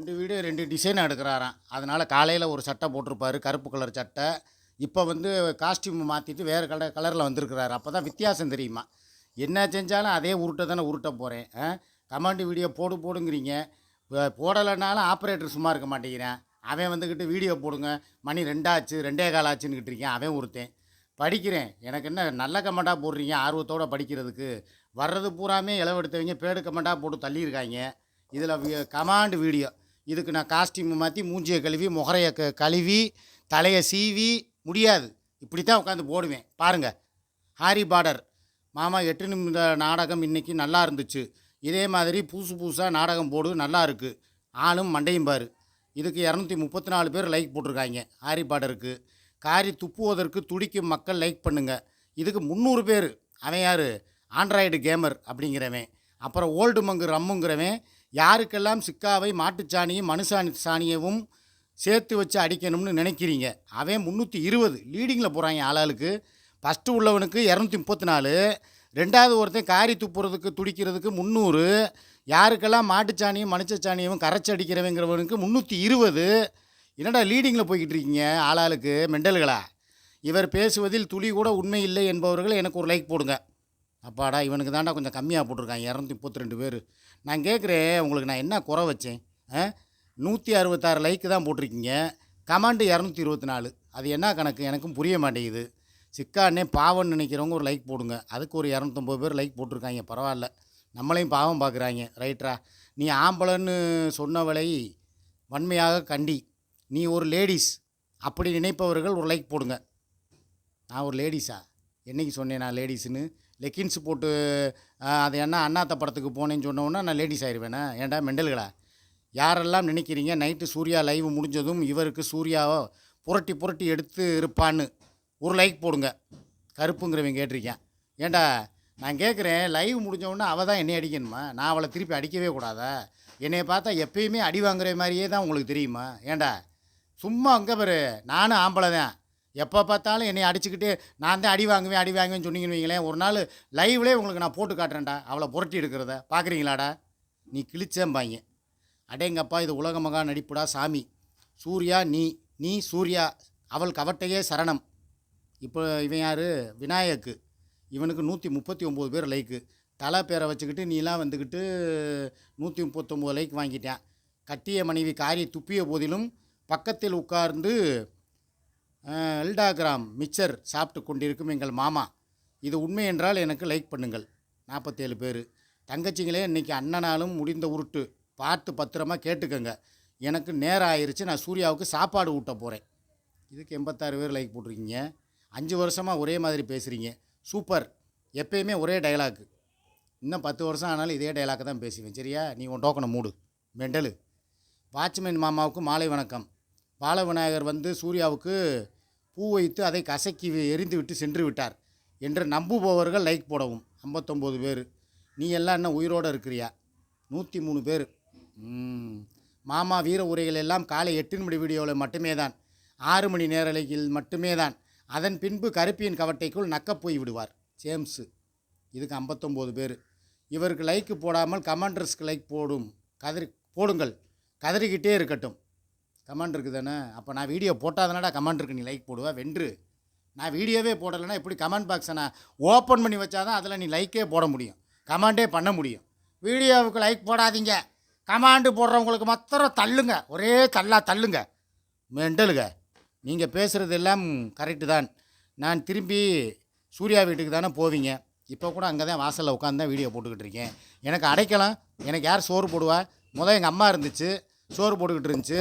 ரெண்டு வீடியோ ரெண்டு டிசைன் எடுக்கிறாராம். அதனால் காலையில் ஒரு சட்டை போட்டிருப்பாரு கருப்பு கலர் சட்டை. இப்போ வந்து காஸ்டியூம் மாற்றிட்டு வேறு கலர் கலரில் வந்திருக்கிறாரு. அப்போ தான் வித்தியாசம் தெரியுமா? என்ன செஞ்சாலும் அதே உருட்டை தானே உருட்ட போகிறேன் கமாண்டு வீடியோ போடு போடுங்கிறீங்க. போடலைனாலும் ஆப்ரேட்டர் சும்மா இருக்க மாட்டேங்கிறேன். அவன் வந்துக்கிட்டு வீடியோ போடுங்க. மணி ரெண்டாச்சு ரெண்டே கால் ஆச்சுன்னுக்கிட்டு இருக்கேன். அவன் ஒருத்தன் படிக்கிறேன். எனக்கு என்ன நல்ல கமெண்ட்டாக போடுறீங்க? ஆர்வத்தோடு படிக்கிறதுக்கு. வர்றது பூராமே இளவெடுத்தவங்க பேடு கமெண்ட்டாக போட்டு தள்ளியிருக்காங்க. இதில் கமாண்டு வீடியோ இதுக்கு நான் காஸ்டியூம் மாற்றி மூஞ்சியை கழுவி முகரையை க கழுவி தலையை சீவி முடியாது. இப்படி தான் உட்காந்து போடுவேன். பாருங்கள் ஹாரி பார்டர் மாமா எட்டு நிமிட நாடகம் இன்றைக்கி நல்லா இருந்துச்சு. இதே மாதிரி புதுசு புதுசாக நாடகம் போடு நல்லா இருக்குது ஆளும் மண்டையும் பாரு. இதுக்கு இரநூத்தி முப்பத்தி நாலு பேர் லைக் போட்டிருக்காங்க ஹாரி பார்டருக்கு காரி துப்புவதற்கு துடிக்கும் மக்கள் லைக் பண்ணுங்க. இதுக்கு முந்நூறு பேர். அவன் யார்? ஆண்ட்ராய்டு கேமர் அப்படிங்கிறவன். அப்புறம் ஓல்டு மங்கு ரம்முங்கிறவன் யாருக்கெல்லாம் சிக்காவை மாட்டுச்சாணியும் மனுஷாணி சாணியவும் சேர்த்து வச்சு அடிக்கணும்னு நினைக்கிறீங்க? அவன் முந்நூற்றி இருபது. லீடிங்கில் போகிறாங்க ஆளாளுக்கு. ஃபஸ்ட்டு உள்ளவனுக்கு இரநூத்தி முப்பத்தி நாலு ரெண்டாவது ஒருத்தன் காரி துப்புறதுக்கு துடிக்கிறதுக்கு முந்நூறு யாருக்கெல்லாம் மாட்டுச்சாணியும் மனுஷச்சாணியும் கரைச்சி அடிக்கிறவங்கிறவனுக்கு முந்நூற்றி இருபது. என்னடா லீடிங்கில் போய்கிட்டு இருக்கீங்க ஆளாளுக்கு மெண்டல்களா? இவர் பேசுவதில் துளி கூட உண்மை இல்லை என்பவர்கள் எனக்கு ஒரு லைக் போடுங்க. அப்பாடா இவனுக்கு தாண்டா கொஞ்சம் கம்மியாக போட்டிருக்காங்க இரநூத்தி முப்பத்தி ரெண்டு பேர். நான் கேட்குறேன் உங்களுக்கு நான் என்ன குறை வச்சேன்? ஆ? நூற்றி அறுபத்தாறு லைக்கு தான் போட்டிருக்கீங்க. கமாண்டு இரநூத்தி இருபத்தி நாலு அது என்ன கணக்கு? எனக்கும் புரிய மாட்டேங்குது. சிக்கானே பாவம்னு நினைக்கிறவங்க ஒரு லைக் போடுங்க. அதுக்கு ஒரு இரநூத்தொம்பது பேர் லைக் போட்டிருக்காங்க. பரவாயில்ல. நம்மளையும் பாவம் பார்க்குறாங்க. ரைட்ரா நீ ஆம்பளைன்னு சொன்னவளை வன்மையாக கண்டி. நீ ஒரு லேடிஸ் அப்படி நினைப்பவர்கள் ஒரு லைக் போடுங்க. நான் ஒரு லேடிஸா என்னைக்கு சொன்னேன் நான் லேடிஸ்னு லெக்கின்ஸ் போட்டு அது என்ன அண்ணாத்த படத்துக்கு போனேன்னு சொன்னோன்னா நான் லேடிஸ் ஆயிடுவேனே ஏன்டா மெண்டல்களா? யாரெல்லாம் நினைக்கிறீங்க நைட்டு சூர்யா லைவ் முடிஞ்சதும் இவருக்கு சூர்யாவை புரட்டி புரட்டி எடுத்து இருப்பான்னு. ஒரு லைக் போடுங்க. கருப்புங்கிறவன் கேட்டிருக்கேன். ஏண்டா நான் கேட்குறேன் லைவ் முடிஞ்சவொன்னே அவள் தான் என்னை அடிக்கணுமா? நான் அவளை திருப்பி அடிக்கவே கூடாதா? என்னை பார்த்தா எப்பயுமே அடி வாங்குற மாதிரியே தான் உங்களுக்கு தெரியுமா? ஏன்டா சும்மா அங்கே பாரு. நானும் ஆம்பளை தான் எப்போ பார்த்தாலும் என்னை அடிச்சுக்கிட்டு நான் தான் அடி வாங்குவேன் அடி வாங்குவேன்னு சொன்னீங்கன்னு வைங்களேன் ஒரு நாள் லைவ்லேயே உங்களுக்கு நான் போட்டு காட்டுறேன்டா அவளை புரட்டி எடுக்கிறத. பார்க்குறீங்களாடா நீ கிழிச்சேம்பாங்க அடேங்கப்பா இது உலக மகா நடிப்புடா சாமி. சூர்யா நீ நீ சூர்யா அவள் கவட்டையே சரணம். இப்போ இவன் யார்? விநாயக்கு. இவனுக்கு நூற்றி முப்பத்தி ஒம்பது பேர் லைக்கு. தலை பேரை வச்சுக்கிட்டு நீலாம் வந்துக்கிட்டு நூற்றி முப்பத்தொம்போது லைக் வாங்கிட்டேன். கட்டிய மனைவி காரி துப்பிய போதிலும் பக்கத்தில் உட்கார்ந்து அஹ், எல்டாகிராம் மிச்சர் சாப்பிட்டு கொண்டிருக்கும் எங்கள் மாமா. இது உண்மை என்றால் எனக்கு லைக் பண்ணுங்கள். நாற்பத்தேழு பேர். தங்கச்சிங்களே இன்றைக்கி அண்ணனாலும் முடிந்த உருட்டு. பார்த்து பத்திரமா கேட்டுக்கோங்க. எனக்கு நேரம் ஆயிடுச்சு நான் சூர்யாவுக்கு சாப்பாடு ஊட்ட போகிறேன் இதுக்கு எண்பத்தாறு பேர் லைக் போட்டிருக்கீங்க. அஞ்சு வருஷமாக ஒரே மாதிரி பேசுகிறீங்க சூப்பர். எப்பயுமே ஒரே டயலாக்கு இன்னும் பத்து வருஷம் ஆனாலும் இதே டைலாக்கு தான் பேசுவேன். சரியா? நீ உன் டோக்கனை மூடு. மெண்டலு. வாட்ச்மேன் மாமாவுக்கு மாலை வணக்கம். பால விநாயகர் வந்து சூர்யாவுக்கு பூ வைத்து அதை கசக்கி எரிந்து விட்டு சென்று விட்டார் என்று நம்புபவர்கள் லைக் போடவும். ஐம்பத்தொம்போது பேர். நீ எல்லாம் என்ன உயிரோடு இருக்கிறியா? நூற்றி மூணு பேர் மாமா வீர உரைகள் எல்லாம் காலை எட்டு மணி வீடியோவில் மட்டுமே தான் ஆறு மணி நேரலையில் மட்டுமே தான் அதன் பின்பு கருப்பியின் கவட்டைக்குள் நக்கப் போய் விடுவார். ஜேம்ஸு இதுக்கு ஐம்பத்தொம்போது பேர். இவருக்கு லைக்கு போடாமல் கமாண்டர்ஸ்க்கு லைக் போடும். கதறி போடுங்கள். கதறிக்கிட்டே இருக்கட்டும். கமெண்ட் இருக்குது தானே அப்போ நான் வீடியோ போட்டால் கமெண்ட் கமெண்ட் நீ லைக் போடுவேன் வென்று. நான் வீடியோவே போடலைன்னா எப்படி கமெண்ட் பாக்ஸை நான் ஓப்பன் பண்ணி வச்சாதான் அதில் நீ லைக்கே போட முடியும். கமெண்டே பண்ண முடியும். வீடியோவுக்கு லைக் போடாதீங்க. கமாண்டு போடுறவங்களுக்கு மாத்திரம் தள்ளுங்க. ஒரே தள்ளா தள்ளுங்க. மெண்டலுங்க. நீங்கள் பேசுகிறது எல்லாம் கரெக்டு தான். நான் திரும்பி சூர்யா வீட்டுக்கு தானே போவீங்க. இப்போ கூட அங்கே தான் வாசலில் உட்காந்து தான் வீடியோ போட்டுக்கிட்டு இருக்கேன். எனக்கு அடைக்கலாம். எனக்கு யார் சோறு போடுவா? முதல் எங்கள் அம்மா இருந்துச்சு. சோறு போட்டுக்கிட்டு இருந்துச்சு.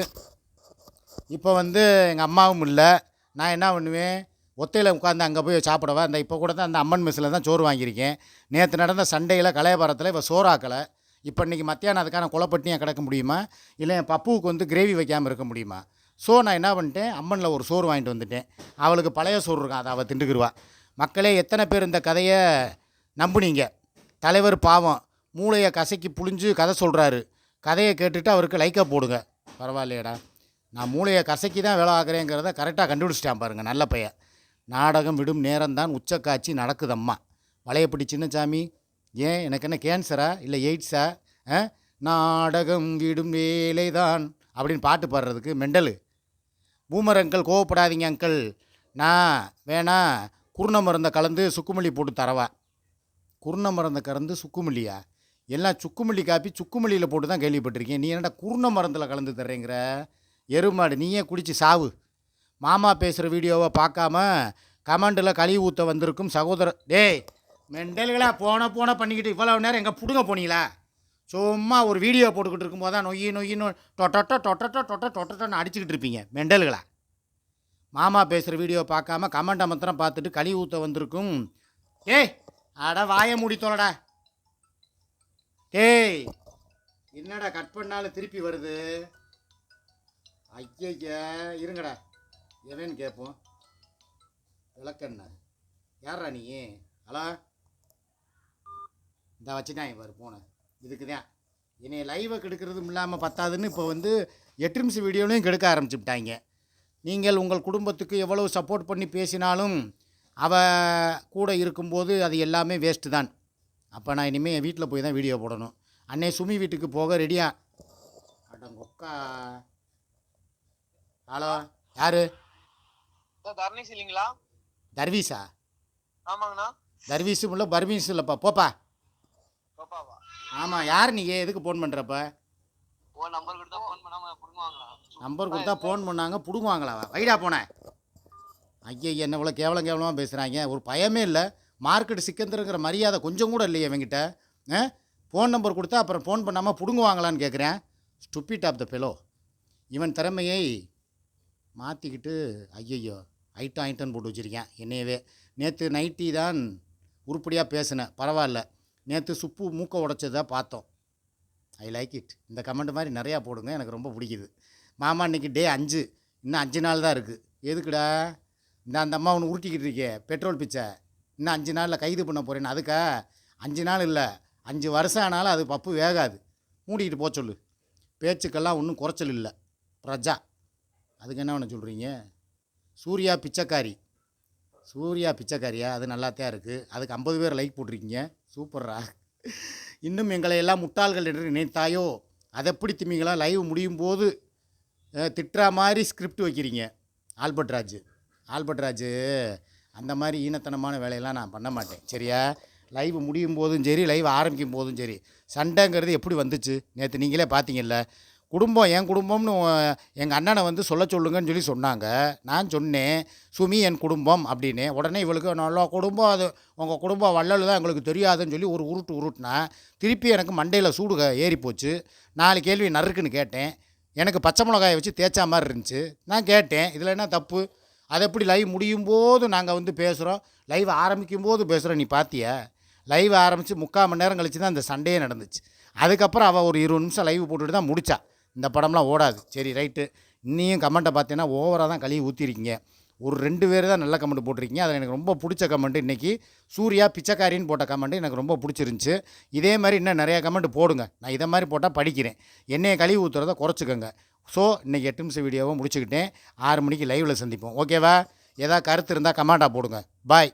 இப்போ வந்து எங்கள் அம்மாவும் இல்லை. நான் என்ன பண்ணுவேன்? ஒத்தையில் உட்காந்து அங்கே போய் சாப்பிடவா? அந்த இப்போ கூட தான் அந்த அம்மன் மெஸ்ஸில் தான் சோறு வாங்கியிருக்கேன். நேற்று நடந்த சண்டையில் கலையபாரத்தில் இப்போ சோறாக்கலை. இப்போ இன்றைக்கி மத்தியானம் அதுக்கான குளப்பட்டினியாக கிடக்க முடியுமா? இல்லை என் பப்புவுக்கு வந்து கிரேவி வைக்காமல் இருக்க முடியுமா? ஸோ நான் என்ன பண்ணிட்டேன்? அம்மனில் ஒரு சோறு வாங்கிட்டு வந்துட்டேன். அவளுக்கு பழைய சோறு இருக்கும் அதை அவள் திண்டுக்கிடுவா மக்களே எத்தனை பேர் இந்த கதையை நம்புனீங்க? தலைவர் பாவம். மூளையை கசக்கி புழிஞ்சு கதை சொல்கிறாரு கதையை கேட்டுட்டு அவருக்கு லைக்கை போடுங்க. பரவாயில்லையடா. நான் மூளையை கசக்கி தான் வேலை ஆக்குறேங்கிறத கரெக்டாக கண்டுபிடிச்சிட்டான் பாருங்கள் நல்ல பையன். நாடகம் விடும் நேரம்தான் உச்சக்காட்சி நடக்குதம்மா. வளையப்பிடி சின்னசாமி ஏன் எனக்கு என்ன கேன்சரா இல்லை எய்ட்ஸா ஆ? நாடகம் விடும் வேலைதான் அப்படின்னு பாட்டு பாடுறதுக்கு மெண்டலு. பூமர் அங்கிள் கோவப்படாதீங்க அங்கிள் நான் வேணா குருண மருந்தை கலந்து சுக்குமல்லி போட்டு தரவா. குருண மருந்தை கலந்து சுக்குமல்லியா? எல்லாம் சுக்குமல்லி காப்பி சுக்குமல்லியில் போட்டு தான் கேள்விப்பட்டிருக்கேன். நீ என்னடா குருண மருந்தில் கலந்து தர்றேங்கிற? எருமாடு நீயே குடித்து சாவு மாமா பேசுகிற வீடியோவை பார்க்காம கமெண்டில் கழுவி ஊற்ற வந்திருக்கும் சகோதரர் டேய் மெண்டல்களா போன போன பண்ணிக்கிட்டு இவ்வளோ நேரம் எங்கே பிடுங்க போனீங்களா சும்மா ஒரு வீடியோ போட்டுக்கிட்டு இருக்கும்போது தான் நொய்யி நொய்யின்னு டொட்டட்டோ டொட்டட்டோ டொட்ட டொட்டட்டோன்னு அடிச்சுக்கிட்டு இருப்பீங்க மெண்டல்களா மாமா பேசுகிற வீடியோ பார்க்காம கமெண்ட் மாத்திரம் பார்த்துட்டு கழுவி ஊற்ற வந்திருக்கும் ஏய் அட வாயை மூடி டேய் என்னடா கட் பண்ணாலும் திருப்பி வருது ஐயய்யா இருங்கடா. எவன் கேட்போம்? விளக்கண்ணா. யாரா நீ? ஹலோ? இந்த வச்சுட்டாங்க பாரு போனேன் இதுக்கு தான். என்னை லைவை கெடுக்கிறதும் இல்லாமல் பத்தாதுன்னு இப்போ வந்து எட்டு நிமிஷம் வீடியோலையும் கெடுக்க ஆரம்பிச்சுட்டாங்க. நீங்கள் உங்கள் குடும்பத்துக்கு எவ்வளவு சப்போர்ட் பண்ணி பேசினாலும் அவ கூட இருக்கும்போது அது எல்லாமே வேஸ்ட்டு தான். அப்போ நான் இனிமேல் என் வீட்டில் போய் தான் வீடியோ போடணும். அன்னை சுமி வீட்டுக்கு போக ரெடியா அடங்கொக்கா. ஹலோ யாரு? தர்ணீஸ் இல்லைங்களா? தர்வீஸா ஆமாங்கண்ணா. தர்வீஸும் இல்லை பர்வீஸும் இல்லைப்பா போப்பா. பாப்பாவா? ஆமாம் யார் நீ? எதுக்கு ஃபோன் பண்ணுறப்ப நம்பர் கொடுத்தா ஃபோன் பண்ணாம புடுங்குவாங்களா? நம்பர் கொடுத்தா ஃபோன் பண்ணாங்க பிடுங்குவாங்களா? வைடா போனேன் ஐயா என்ன இவ்வளோ கேவலம் கேவலமாக பேசுகிறாங்க ஒரு பயமே இல்லை. மார்க்கெட் சிக்கந்தருங்கிற மரியாதை கொஞ்சம் கூட இல்லையே இவங்கிட்ட. ஆ? ஃபோன் நம்பர் கொடுத்தா அப்புறம் ஃபோன் பண்ணாமல் பிடுங்குவாங்களான்னு கேட்குறேன் ஸ்டுப்பிட் ஆஃப் த பெலோ இவன் திறமையை மாற்றிக்கிட்டு ஐயையோ ஐட்டம் ஐட்டம் போட்டு வச்சுருக்கேன். என்னையவே. நேற்று நைட்டி தான் உருப்படியாக பேசினேன் பரவாயில்ல. நேற்று சுப்பு மூக்கை உடைச்சதா பார்த்தோம். ஐ லைக் இட் இந்த கமெண்ட் மாதிரி நிறையா போடுங்க. எனக்கு ரொம்ப பிடிக்குது. மாமா இன்றைக்கி டே அஞ்சு. இன்னும் அஞ்சு நாள் தான் இருக்குது எதுக்குடா? இந்த அந்த அம்மா ஒன்று உருட்டிக்கிட்டு இருக்கே. பெட்ரோல் பிச்சை. இன்னும் அஞ்சு நாளில் கைது பண்ண போகிறேன்னு அதுக்கா? அஞ்சு நாள் இல்லை. அஞ்சு வருஷம் ஆனாலும் அது பப்பு வேகாது. மூடிக்கிட்டு போக சொல்லு. பேச்சுக்கெல்லாம் ஒன்றும் குறைச்சல் இல்லை. பிரஜா. அதுக்கு என்ன பண்ண சொல்கிறீங்க சூர்யா பிச்சைக்காரி. சூர்யா பிச்சைக்காரியா? அது நல்லாத்தான் இருக்குது அதுக்கு ஐம்பது பேர் லைக் போட்டிருக்கீங்க. சூப்பர்ரா. இன்னும் எங்களை எல்லாம் முட்டாள்கள் என்று நினைத்தாயோ அதை எப்படி திமிங்களா லைவ் முடியும் போது திட்டுற மாதிரி ஸ்கிரிப்ட் வைக்கிறீங்க. ஆல்பர்ட் ராஜு. ஆல்பர்ட் ராஜு அந்த மாதிரி ஈனத்தனமான வேலையெல்லாம் நான் பண்ண மாட்டேன். சரியா? லைவ் முடியும் போதும் சரி லைவ் ஆரம்பிக்கும் போதும் சரி. சண்டைங்கிறது எப்படி வந்துச்சு? நேற்று நீங்களே பார்த்தீங்கல்ல குடும்பம் என் குடும்பம்னு எங்கள் அண்ணனை வந்து சொல்ல சொல்லுங்கன்னு சொல்லி சொன்னாங்க. நான் சொன்னேன் சுமி என் குடும்பம் அப்படின்னு. உடனே இவளுக்கு நல்ல குடும்பம் அது உங்கள் குடும்பம் வள்ளல் தான் எங்களுக்கு தெரியாதுன்னு சொல்லி ஒரு உருட்டு உருட்டுனா திருப்பி எனக்கு மண்டையில் சூடு க- ஏறி போச்சு நாலு கேள்வி நறுக்குன்னு கேட்டேன். எனக்கு பச்சை மிளகாயை வச்சு தேய்ச்சா மாதிரி இருந்துச்சு. நான் கேட்டேன் இதில் என்ன தப்பு? அது எப்படி லைவ் முடியும் போது நாங்கள் வந்து பேசுகிறோம் லைவ் ஆரம்பிக்கும் போது பேசுகிறோம் நீ பார்த்தியா லைவ் ஆரம்பித்து முக்கால் மணி நேரம் கழிச்சு தான் அந்த சண்டையே நடந்துச்சு. அதுக்கப்புறம் அவள் ஒரு இருபது நிமிஷம் லைவ் போட்டுட்டு தான் முடிச்சா. இந்த படம்லாம் ஓடாது. சரி ரைட்டு. இன்னியும் கமெண்ட்டை பார்த்தீங்கன்னா ஓவராக தான் கழுவி ஊற்றிருக்கீங்க ஒரு ரெண்டு பேர் தான் நல்ல கமெண்ட் போட்டிருக்கீங்க. அதில் எனக்கு ரொம்ப பிடிச்ச கமெண்ட் இன்றைக்கி சூர்யா பிச்சைக்காரின்னு போட்ட கமெண்ட் எனக்கு ரொம்ப பிடிச்சிருந்துச்சு. இதே மாதிரி இன்னும் நிறையா கமெண்ட் போடுங்க. நான் இதை மாதிரி போட்டால் படிக்கிறேன். என்னைய கழுவி ஊற்றுறத குறைச்சிக்கோங்க. ஸோ இன்றைக்கி எட்டு நிமிஷம் வீடியோவை முடிச்சுக்கிட்டேன். ஆறு மணிக்கு லைவில் சந்திப்போம். ஓகேவா ஏதாவது கருத்து இருந்தால் கமெண்டாக போடுங்க. பாய்